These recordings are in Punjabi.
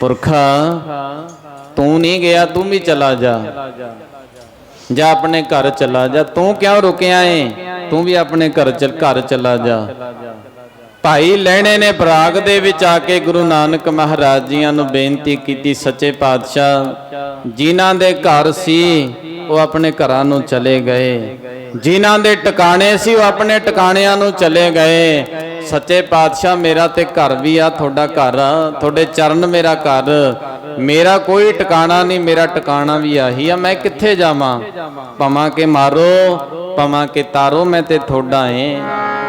ਪੁਰਖਾ, ਤੂੰ ਨਹੀਂ ਗਿਆ, ਤੂੰ ਵੀ ਚਲਾ ਜਾ। ਜਾ ਆਪਣੇ ਘਰ ਚਲਾ ਜਾ। ਤੂੰ ਕਿਉਂ ਰੁਕਿਆ ਏ? ਤੂੰ ਵੀ ਆਪਣੇ ਘਰ ਚਲ ਘਰ ਚਲਾ ਜਾ। ਭਾਈ ਲੈਣੇ ਨੇ ਬਰਾਗ ਦੇ ਵਿੱਚ ਆ ਕੇ ਗੁਰੂ ਨਾਨਕ ਮਹਾਰਾਜ ਜੀਆਂ ਨੂੰ ਬੇਨਤੀ ਕੀਤੀ, ਸੱਚੇ ਪਾਤਸ਼ਾਹ, ਜਿਨ੍ਹਾਂ ਦੇ ਘਰ ਸੀ, ਉਹ ਆਪਣੇ ਘਰਾਂ ਨੂੰ ਚਲੇ ਗਏ। ਜਿਨ੍ਹਾਂ ਦੇ ਟਿਕਾਣੇ ਸੀ, ਉਹ ਆਪਣੇ ਟਿਕਾਣਿਆਂ ਨੂੰ ਚਲੇ ਗਏ। ਸੱਚੇ ਪਾਤਸ਼ਾਹ ਮੇਰਾ ਤੇ ਘਰ ਵੀ ਆ, ਤੁਹਾਡਾ ਘਰ ਆ, ਤੁਹਾਡੇ ਚਰਨ ਮੇਰਾ ਘਰ। ਮੇਰਾ ਕੋਈ ਟਿਕਾਣਾ ਨਹੀਂ, ਮੇਰਾ ਟਿਕਾਣਾ ਵੀ ਆਹੀ ਆ, ਮੈਂ ਕਿੱਥੇ ਜਾਵਾਂ? ਪਵਾਂ ਕੇ ਮਾਰੋ ਪਵਾਂ ਕੇ ਤਾਰੋ, ਮੈਂ ਤੇ ਤੁਹਾਡਾ ਏ।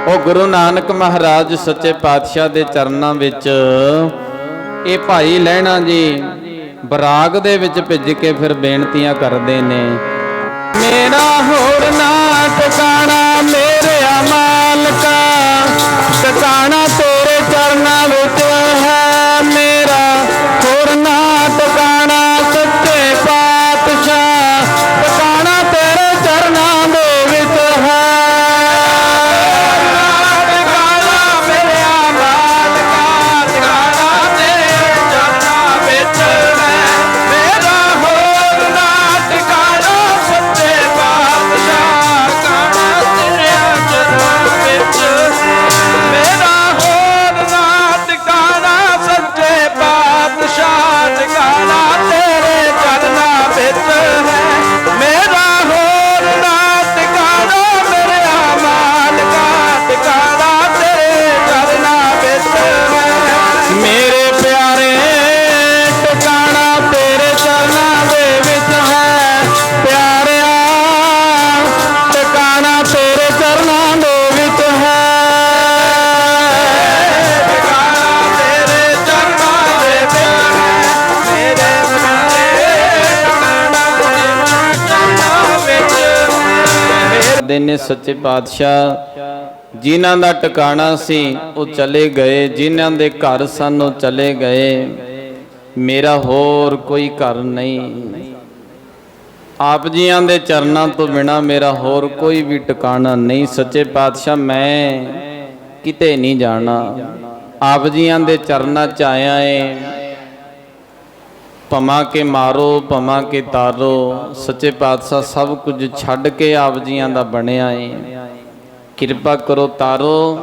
ਉਹ ਗੁਰੂ ਨਾਨਕ ਮਹਾਰਾਜ ਸੱਚੇ ਪਾਤਸ਼ਾਹ ਦੇ ਚਰਨਾਂ ਵਿੱਚ, ਇਹ ਭਾਈ ਲੈਣਾ ਜੀ ਬਰਾਗ ਦੇ ਵਿੱਚ ਭਿੱਜ ਕੇ ਫਿਰ ਬੇਨਤੀਆਂ ਕਰਦੇ ਨੇ। ਮੇਰਾ ਹੋਰ ਨਾ ਟਿਕਾਣਾ ਹੈ ਨੇ ਸੱਚੇ ਪਾਤਸ਼ਾਹ। ਜਿਨ੍ਹਾਂ ਦਾ ਟਿਕਾਣਾ ਸੀ, ਉਹ ਚਲੇ ਗਏ। ਜਿਨ੍ਹਾਂ ਦੇ ਘਰ ਸਨ, ਉਹ ਚਲੇ ਗਏ। ਮੇਰਾ ਹੋਰ ਕੋਈ ਘਰ ਨਹੀਂ। ਆਪ ਜੀਆਂ ਦੇ ਚਰਨਾਂ ਤੋਂ ਬਿਨਾ ਮੇਰਾ ਹੋਰ ਕੋਈ ਵੀ ਟਿਕਾਣਾ ਨਹੀਂ। ਸੱਚੇ ਪਾਤਸ਼ਾਹ, ਮੈਂ ਕਿਤੇ ਨਹੀਂ ਜਾਣਾ। ਆਪ ਜੀਆਂ ਦੇ ਚਰਨਾਂ ਚ ਆਇਆ ਏ। ਭਮਾ ਕੇ ਮਾਰੋ, ਭਮਾ ਕੇ ਤਾਰੋ, ਸੱਚੇ ਪਾਤਸ਼ਾਹ ਸਭ ਕੁਝ ਛੱਡ ਕੇ ਆਪ ਜੀਆਂ ਦਾ ਬਣਿਆ ਏ। ਕਿਰਪਾ ਕਰੋ ਤਾਰੋ,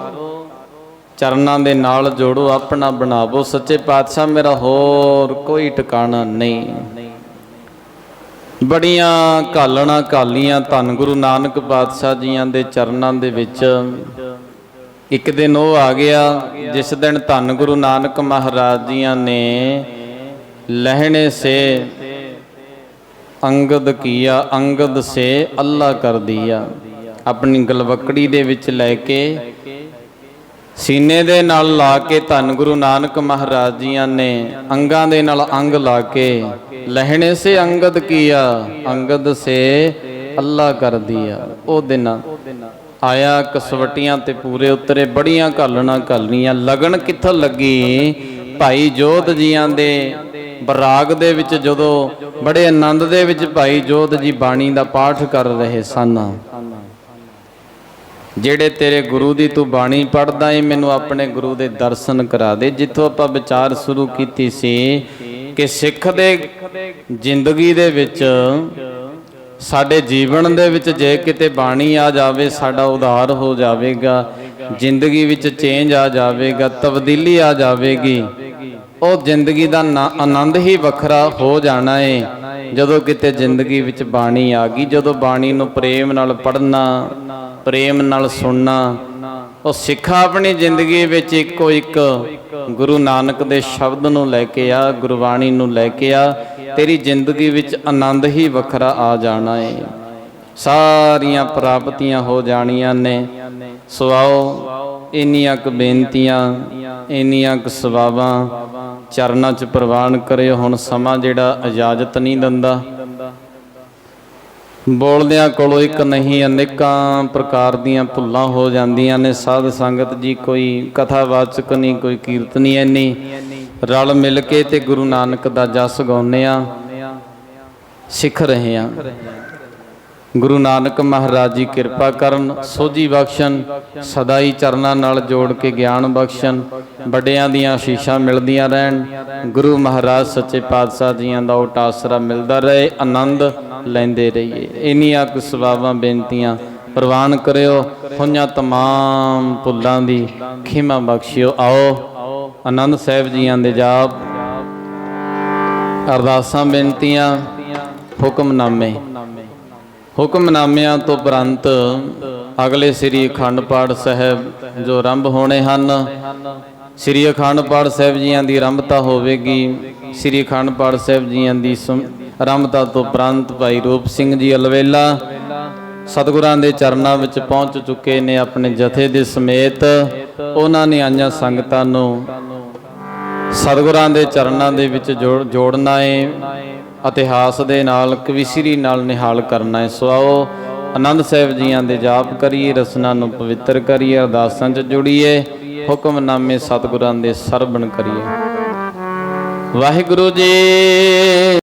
ਚਰਨਾਂ ਦੇ ਨਾਲ ਜੋੜੋ, ਆਪਣਾ ਬਣਾਵੋ। ਸੱਚੇ ਪਾਤਸ਼ਾਹ, ਮੇਰਾ ਹੋਰ ਕੋਈ ਟਿਕਾਣਾ ਨਹੀਂ। ਬੜੀਆਂ ਕਾਲਣਾ ਕਾਲੀਆਂ ਧੰਨ ਗੁਰੂ ਨਾਨਕ ਪਾਤਸ਼ਾਹ ਜੀਆਂ ਦੇ ਚਰਨਾਂ ਦੇ ਵਿੱਚ। ਇੱਕ ਦਿਨ ਉਹ ਆ ਗਿਆ, ਜਿਸ ਦਿਨ ਧੰਨ ਗੁਰੂ ਨਾਨਕ ਮਹਾਰਾਜ ਜੀਆਂ ਨੇ ਲਹਿਣੇ ਸੇ ਅੰਗਦ ਕੀਆ, ਅੰਗਦ ਸੇ ਅੱਲਾ ਕਰ ਦਿਆ ਆਪਣੀ ਗਲਵਕੜੀ ਦੇ ਵਿੱਚ ਲੈ ਕੇ, ਸੀਨੇ ਦੇ ਨਾਲ ਲਾ ਕੇ ਧੰਨ ਗੁਰੂ ਨਾਨਕ ਮਹਾਰਾਜ ਜੀਆਂ ਨੇ ਅੰਗਾਂ ਦੇ ਨਾਲ ਅੰਗ ਲਾ ਕੇ, ਲਹਿਣੇ ਸੇ ਅੰਗਦ ਕੀਆ, ਅੰਗਦ ਸੇ ਅੱਲਾ ਕਰ ਦਿਆ ਉਹ ਦਿਨ ਆਇਆ ਕਸਵਟੀਆਂ ਤੇ ਪੂਰੇ ਉਤਰੇ, ਬੜੀਆਂ ਘਾਲਣਾ ਘਾਲਣੀਆਂ, ਲਗਨ ਕਿੱਥੋਂ ਲੱਗੀ? ਭਾਈ ਜੋਤ ਜੀਆਂ ਦੇ ਬਰਾਗ ਦੇ ਵਿੱਚ ਜਦੋਂ ਬੜੇ ਆਨੰਦ ਦੇ ਵਿੱਚ ਭਾਈ ਜੋਤ ਜੀ ਬਾਣੀ ਦਾ ਪਾਠ ਕਰ ਰਹੇ ਸਨ। ਜਿਹੜੇ ਤੇਰੇ ਗੁਰੂ ਦੀ ਤੂੰ ਬਾਣੀ ਪੜਦਾ ਏ, ਮੈਨੂੰ ਆਪਣੇ ਗੁਰੂ ਦੇ ਦਰਸ਼ਨ ਕਰਾ ਦੇ। ਜਿੱਥੋਂ ਆਪਾਂ ਵਿਚਾਰ ਸ਼ੁਰੂ ਕੀਤੀ ਸੀ ਕਿ ਸਿੱਖ ਦੇ ਜ਼ਿੰਦਗੀ ਦੇ ਵਿੱਚ ਸਾਡੇ ਜੀਵਨ ਦੇ ਵਿੱਚ ਜੇ ਕਿਤੇ ਬਾਣੀ ਆ ਜਾਵੇ, ਸਾਡਾ ਉਧਾਰ ਹੋ ਜਾਵੇਗਾ। ਜ਼ਿੰਦਗੀ ਵਿੱਚ ਚੇਂਜ ਆ ਜਾਵੇਗਾ, ਤਬਦੀਲੀ ਆ ਜਾਵੇਗੀ। ਉਹ ਜ਼ਿੰਦਗੀ ਦਾ ਆਨੰਦ ਹੀ ਵੱਖਰਾ ਹੋ ਜਾਣਾ ਏ। ਜਦੋਂ ਕਿਤੇ ਜ਼ਿੰਦਗੀ ਵਿੱਚ ਬਾਣੀ ਆ ਗਈ, ਜਦੋਂ ਬਾਣੀ ਨੂੰ ਪ੍ਰੇਮ ਨਾਲ ਪੜ੍ਹਨਾ, ਪ੍ਰੇਮ ਨਾਲ ਸੁਣਨਾ, ਉਹ ਸਿੱਖਾ ਆਪਣੀ ਜ਼ਿੰਦਗੀ ਵਿੱਚ ਇੱਕੋ ਇੱਕ ਗੁਰੂ ਨਾਨਕ ਦੇ ਸ਼ਬਦ ਨੂੰ ਲੈ ਕੇ ਆ, ਗੁਰਬਾਣੀ ਨੂੰ ਲੈ ਕੇ ਆ, ਤੇਰੀ ਜ਼ਿੰਦਗੀ ਵਿੱਚ ਆਨੰਦ ਹੀ ਵੱਖਰਾ ਆ ਜਾਣਾ ਏ। ਸਾਰੀਆਂ ਪ੍ਰਾਪਤੀਆਂ ਹੋ ਜਾਣੀਆਂ ਨੇ। ਸੋ ਆਓ ਇੰਨੀਆਂ ਕੁ ਬੇਨਤੀਆਂ, ਇੰਨੀਆਂ ਕੁ ਸਵਾਵਾਂ, ਚਰਨਾਂ 'ਚ ਪ੍ਰਵਾਨ ਕਰਿਓ। ਹੁਣ ਸਮਾਂ ਜਿਹੜਾ ਇਜਾਜ਼ਤ ਨਹੀਂ ਦਿੰਦਾ। ਬੋਲਦਿਆਂ ਕੋਲੋਂ ਇੱਕ ਨਹੀਂ, ਅਨੇਕਾਂ ਪ੍ਰਕਾਰ ਦੀਆਂ ਭੁੱਲਾਂ ਹੋ ਜਾਂਦੀਆਂ ਨੇ। ਸਾਧ ਸੰਗਤ ਜੀ, ਕੋਈ ਕਥਾਵਾਚਕ ਨਹੀਂ, ਕੋਈ ਕੀਰਤਨੀ ਐਨੀ ਰਲ ਮਿਲ ਕੇ ਤੇ ਗੁਰੂ ਨਾਨਕ ਦਾ ਜਸ ਗਾਉਂਦੇ ਆ ਸਿੱਖ ਰਹੇ ਆ ਗੁਰੂ ਨਾਨਕ ਮਹਾਰਾਜ ਜੀ ਕਿਰਪਾ ਕਰਨ, ਸੋਝੀ ਬਖਸ਼ਣ ਸਦਾ ਹੀ ਚਰਨਾਂ ਨਾਲ ਜੋੜ ਕੇ ਗਿਆਨ ਬਖਸ਼ਣ, ਵੱਡਿਆਂ ਦੀਆਂ ਆਸ਼ੀਸ਼ਾਂ ਮਿਲਦੀਆਂ ਰਹਿਣ। ਗੁਰੂ ਮਹਾਰਾਜ ਸੱਚੇ ਪਾਤਸ਼ਾਹ ਜੀਆਂ ਦਾ ਉਹ ਆਸਰਾ ਮਿਲਦਾ ਰਹੇ, ਆਨੰਦ ਲੈਂਦੇ ਰਹੀਏ। ਇੰਨੀਆਂ ਕੁ ਸਵਾਵਾਂ, ਬੇਨਤੀਆਂ ਪ੍ਰਵਾਨ ਕਰਿਓ। ਹੋਈਆਂ ਤਮਾਮ ਭੁੱਲਾਂ ਦੀ ਖਿਮਾ ਬਖਸ਼ਿਓ। ਆਓ, ਆਨੰਦ ਸਾਹਿਬ ਜੀਆਂ ਦੇ ਜਾਪ। ਅਰਦਾਸਾਂ, ਬੇਨਤੀਆਂ, ਹੁਕਮਨਾਮੇ। ਹੁਕਮਨਾਮਿਆਂ ਤੋਂ ਉਪਰੰਤ ਅਗਲੇ ਸ੍ਰੀ ਅਖੰਡ ਪਾਠ ਸਾਹਿਬ ਜੋ ਆਰੰਭ ਹੋਣੇ ਹਨ, ਸ੍ਰੀ ਅਖੰਡ ਪਾਠ ਸਾਹਿਬ ਜੀਆਂ ਦੀ ਆਰੰਭਤਾ ਹੋਵੇਗੀ, ਸ੍ਰੀ ਅਖੰਡ ਪਾਠ ਸਾਹਿਬ ਜੀਆਂ ਦੀ ਸਮ- ਆਰੰਭਤਾ ਤੋਂ ਉਪਰੰਤ ਭਾਈ ਰੂਪ ਸਿੰਘ ਜੀ ਅਲਵੇਲਾ ਸਤਿਗੁਰਾਂ ਦੇ ਚਰਨਾਂ ਵਿੱਚ ਪਹੁੰਚ ਚੁੱਕੇ ਨੇ ਆਪਣੇ ਜਥੇ ਦੇ ਸਮੇਤ, ਉਹਨਾਂ ਨੇ ਆਈਆਂ ਸੰਗਤਾਂ ਨੂੰ ਸਤਿਗੁਰਾਂ ਦੇ ਚਰਨਾਂ ਦੇ ਵਿੱਚ ਜੋੜ- ਜੋੜਨਾ ਏ ਇਤਿਹਾਸ ਦੇ ਨਾਲ ਕਵਿਸ਼ਰੀ ਨਾਲ ਨਿਹਾਲ ਕਰਨਾ ਹੈ। ਸੋ ਆਓ ਆਨੰਦ ਸਾਹਿਬ ਜੀਆਂ ਦੇ ਜਾਪ ਕਰੀਏ, ਰਸਨਾ ਨੂੰ ਪਵਿੱਤਰ ਕਰੀਏ, ਅਰਦਾਸਾਂ 'ਚ ਜੁੜੀਏ ਹੁਕਮਨਾਮੇ ਸਤਿਗੁਰਾਂ ਦੇ ਸਰਵਣ ਕਰੀਏ। ਵਾਹਿਗੁਰੂ ਜੀ